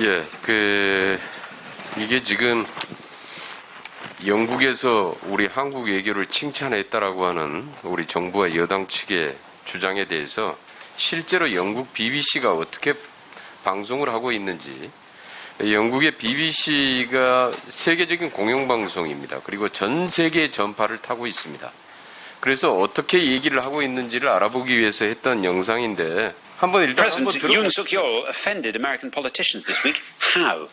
예, 그 이게 지금 영국에서 우리 한국 외교를 칭찬했다라고 하는 우리 정부와 여당 측의 주장에 대해서 실제로 영국 BBC가 어떻게 방송을 하고 있는지 영국의 BBC가 세계적인 공영방송입니다. 그리고 전 세계 전파를 타고 있습니다. 그래서 어떻게 얘기를 하고 있는지를 알아보기 위해서 했던 영상인데 President 들어 Yoon Suk Yeol offended American politicians this week. How?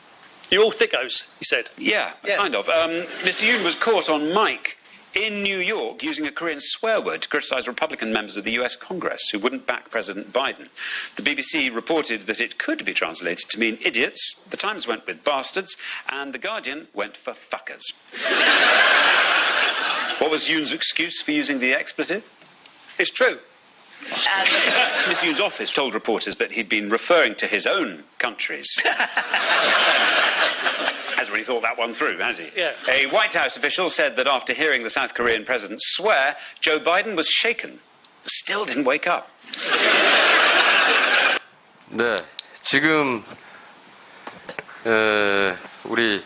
You're all thickos, he said. Yeah, Yeah. kind of. Um, Mr. Yoon was caught on mic in New York using a Korean swear word to criticize Republican members of the US Congress who wouldn't back President Biden. The BBC reported that it could be translated to mean idiots, The Times went with bastards, and The Guardian went for fuckers. what was Yoon's excuse for using the expletive? It's true. Mr. Yoon's office told reporters that he'd been referring to his own countries. Hasn't really thought that one through, has he? Yeah. A White House official said that after hearing the South Korean president swear, Joe Biden was shaken, but still didn't wake up. 네, 지금 에, 우리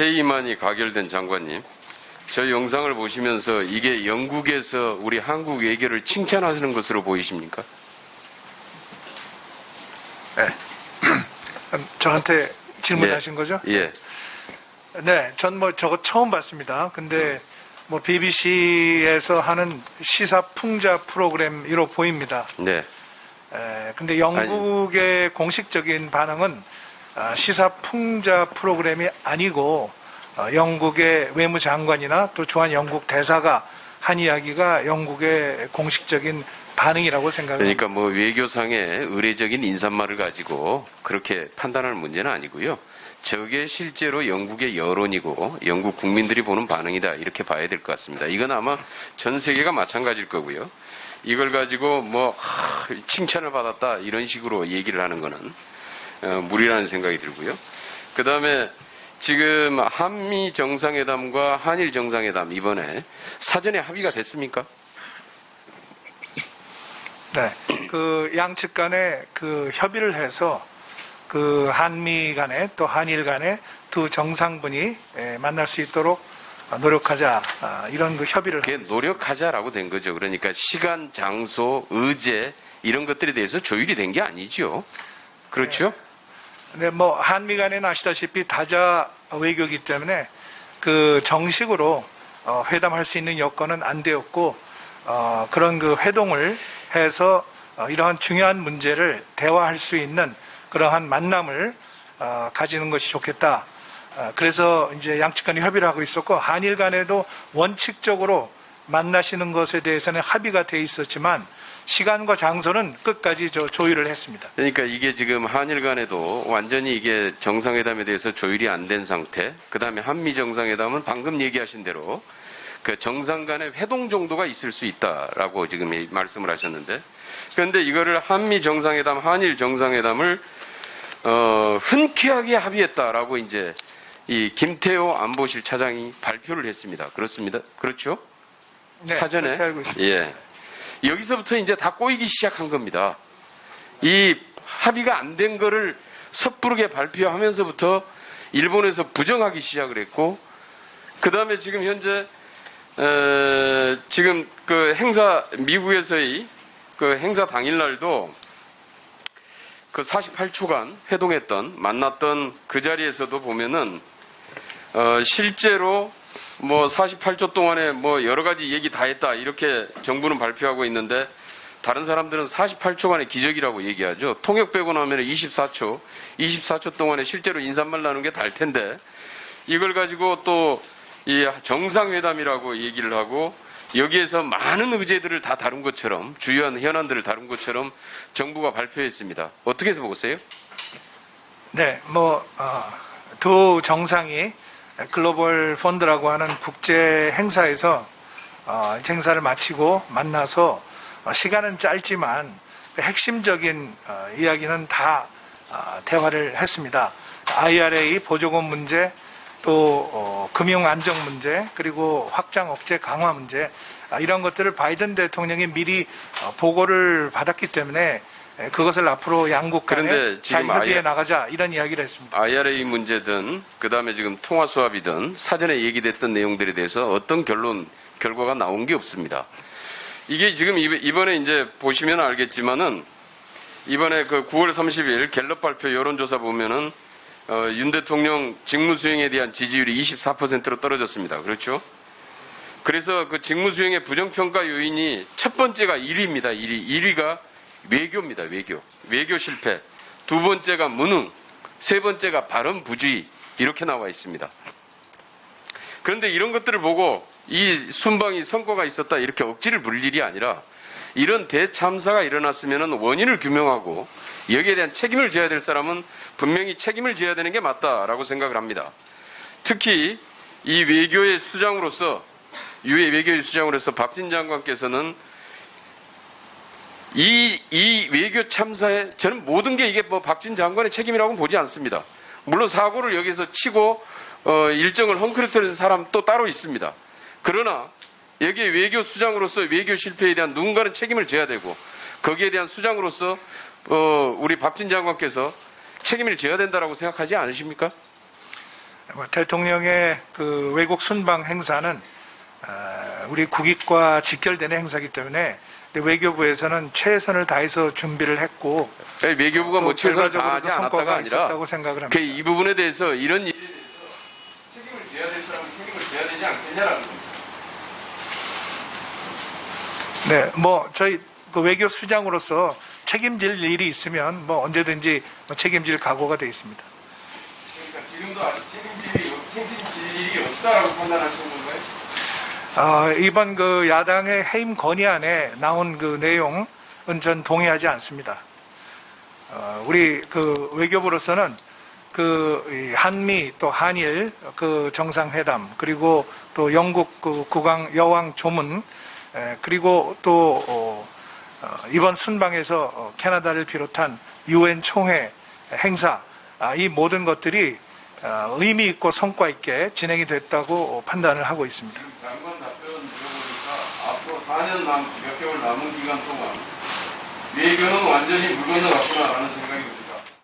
해이만이 가결된 장관님, 저 영상을 보시면서 이게 영국에서 우리 한국 외교를 칭찬하시는 것으로 보이십니까? 음, 저한테 질문하신 예. 거죠? 예, 네, 전 뭐 저거 처음 봤습니다. 근데 뭐 BBC에서 하는 시사 풍자 프로그램으로 보입니다. 네, 에, 근데 영국의 공식적인 반응은 아, 시사 풍자 프로그램이 아니고 어, 영국의 외무장관이나 또 주한 영국 대사가 한 이야기가 영국의 공식적인 반응이라고 생각합니다. 그러니까 뭐 외교상의 의례적인 인사말을 가지고 그렇게 판단할 문제는 아니고요. 저게 실제로 영국의 여론이고 영국 국민들이 보는 반응이다 이렇게 봐야 될 것 같습니다. 이건 아마 전 세계가 마찬가지일 거고요. 이걸 가지고 뭐 하, 칭찬을 받았다 이런 식으로 얘기를 하는 거는 어, 무리라는 생각이 들고요. 그 다음에 지금 한미 정상회담과 한일 정상회담 이번에 사전에 합의가 됐습니까? 네, 그 양측 간에 그 협의를 해서 그 한미 간에 또 한일 간에 두 정상분이 에, 만날 수 있도록 노력하자 아, 이런 그 협의를 그게 노력하자라고 된 거죠. 그러니까 시간, 장소, 의제 이런 것들에 대해서 조율이 된 게 아니죠. 그렇죠? 근데 뭐 한미 간에는 아시다시피 다자 외교이기 때문에 그 정식으로 어, 회담할 수 있는 여건은 안 되었고 어, 그런 그 회동을 해서 어, 이러한 중요한 문제를 대화할 수 있는 그러한 만남을 어, 가지는 것이 좋겠다. 어, 그래서 이제 양측 간에 협의를 하고 있었고 한일 간에도 원칙적으로 만나시는 것에 대해서는 합의가 돼 있었지만 시간과 장소는 끝까지 저 조율을 했습니다. 그러니까 이게 지금 한일 간에도 완전히 이게 정상회담에 대해서 조율이 안 된 상태. 그 다음에 한미 정상회담은 방금 얘기하신 대로 그 정상 간의 회동 정도가 있을 수 있다라고 지금 이- 말씀을 하셨는데 그런데 이거를 한미 정상회담, 한일 정상회담을 어, 흔쾌하게 합의했다라고 이제 이 김태호 안보실 차장이 발표를 했습니다. 그렇습니다. 그렇죠? 네, 사전에. 예. 여기서부터 이제 다 꼬이기 시작한 겁니다. 이 합의가 안 된 거를 섣부르게 발표하면서부터 일본에서 부정하기 시작을 했고 그 다음에 지금 현재 에, 지금 그 행사 미국에서의 그 행사 당일날도 그 48초간 회동했던 만났던 그 자리에서도 보면은 어, 실제로 뭐 48초 동안에 뭐 여러 가지 얘기 다 했다 이렇게 정부는 발표하고 있는데 다른 사람들은 48초간의 기적이라고 얘기하죠. 통역 빼고 나면 24초, 24초 동안에 실제로 인사말 나눈 게 달 텐데 이걸 가지고 또 이 정상회담이라고 얘기를 하고 여기에서 많은 의제들을 다 다룬 것처럼 주요한 현안들을 다룬 것처럼 정부가 발표했습니다. 어떻게 해서 보세요? 네, 뭐, 어, 두 정상이 글로벌 펀드라고 하는 국제 행사에서 어, 행사를 마치고 만나서 어, 시간은 짧지만 그 핵심적인 어, 이야기는 다 어, 대화를 했습니다. IRA 보조금 문제, 또 어, 금융 안정 문제, 그리고 확장 억제 강화 문제 아, 이런 것들을 바이든 대통령이 미리 어, 보고를 받았기 때문에 예, 그것을 앞으로 양국 간에 잘 협의해 나가자 이런 이야기를 했습니다. IRA 문제든 그다음에 지금 통화 수합이든 사전에 얘기됐던 내용들에 대해서 어떤 결론 결과가 나온 게 없습니다. 이게 지금 이번- 이번에 이제 보시면 알겠지만은 이번에 그 9월 30일 갤럽 발표 여론조사 보면은 어, 윤 대통령 직무 수행에 대한 지지율이 24%로 떨어졌습니다. 그렇죠? 그래서 그 직무 수행의 부정평가 요인이 첫 번째가 1위입니다. 1위. 1위가 외교입니다. 외교. 외교 실패. 두 번째가 무능. 세 번째가 발언 부주의. 이렇게 나와 있습니다. 그런데 이런 것들을 보고 이 순방이 성과가 있었다 이렇게 억지를 부릴 일이 아니라 이런 대참사가 일어났으면 원인을 규명하고 여기에 대한 책임을 져야 될 사람은 분명히 책임을 져야 되는 게 맞다라고 생각을 합니다. 특히 이 외교의 수장으로서 유해 외교의 수장으로서 박진 장관께서는 이, 이 외교 참사에 저는 모든 게 이게 뭐 박진 장관의 책임이라고 보지 않습니다. 물론 사고를 여기서 치고 어, 일정을 헝클어뜨린 사람 또 따로 있습니다. 그러나 여기에 외교 수장으로서 외교 실패에 대한 누군가는 책임을 져야 되고 거기에 대한 수장으로서 어, 우리 박진 장관께서 책임을 져야 된다라고 생각하지 않으십니까? 뭐 대통령의 그 외국 순방 행사는 어, 우리 국익과 직결되는 행사이기 때문에 근데 외교부에서는 최선을 다해서 준비를 했고 외교부가 뭐또 최선을 다하지 결과적으로도 않았다가 성과가 아니라 있었다고 생각을 합니다. 그이 부분에 대해서 이런 일에 대해서 책임을 져야 될 사람은 책임을 져야 되지 않겠냐라는 겁니다. 네, 뭐 저희 그 외교 수장으로서 책임질 일이 있으면 뭐 언제든지 뭐 책임질 각오가 돼 있습니다. 그러니까 지금도 아직 책임질 일이, 없- 책임질 일이 없다라고 판단하시는? 어, 이번 그 야당의 해임 건의안에 나온 그 내용은 전 동의하지 않습니다. 어, 우리 그 외교부로서는 그이 한미 또 한일 그 정상회담 그리고 또 영국 그 국왕 여왕 조문 에, 그리고 또 어, 어, 이번 순방에서 어, 캐나다를 비롯한 유엔 총회 행사 아, 이 모든 것들이 어, 의미 있고 성과 있게 진행이 됐다고 판단을 하고 있습니다. 지금 장관 답변 들어보니까 앞으로 4년 남, 몇 개월 남은 기간 동안 외교는 완전히 물 건너갔구나라는 생각이